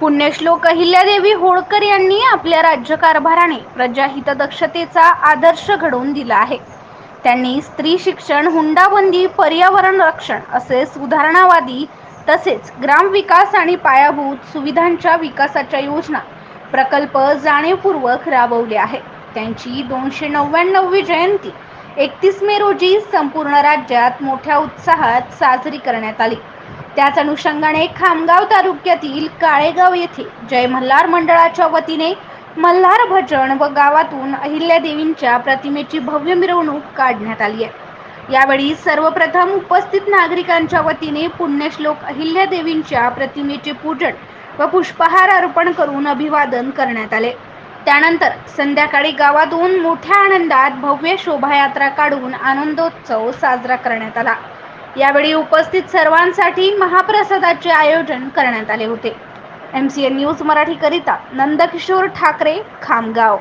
पुण्यश्लोक अहिल्यादेवी होळकर यांनी आपल्या राज्यकारभाराने प्रजाहितदक्षतेचा आदर्श घडवून दिला आहे. त्यांनी स्त्री शिक्षण हुंडाबंदी पर्यावरण रक्षण असे सुधारणावादी तसेच ग्रामविकास आणि पायाभूत सुविधांच्या विकासाच्या योजना प्रकल्प जाणीवपूर्वक राबवले आहेत त्यांची दोनशे नव्याण्णववी जयंती एकतीस मे रोजी संपूर्ण राज्यात मोठ्या उत्साहात साजरी करण्यात आली. त्याच अनुषंगाने खामगाव तालुक्यातील काळेगाव येथे जय मल्हार मंडळाच्या वतीने मल्हार भजन व गावातून अहिल्यादेवींच्या प्रतिमेची भव्य मिरवणूक काढण्यात आली आहे. यावेळी सर्वप्रथम उपस्थित नागरिकांच्या वतीने पुण्यश्लोक अहिल्यादेवींच्या प्रतिमेचे पूजन व पुष्पहार अर्पण करून अभिवादन करण्यात आले. त्यानंतर संध्याकाळी गावातून मोठ्या आनंदात भव्य शोभायात्रा काढून आनंदोत्सव साजरा करण्यात आला. यावेळी उपस्थित सर्वांसाठी महाप्रसादाचे आयोजन करण्यात आले होते. एम सी एन न्यूज मराठीकरिता नंदकिशोर ठाकरे खामगाव.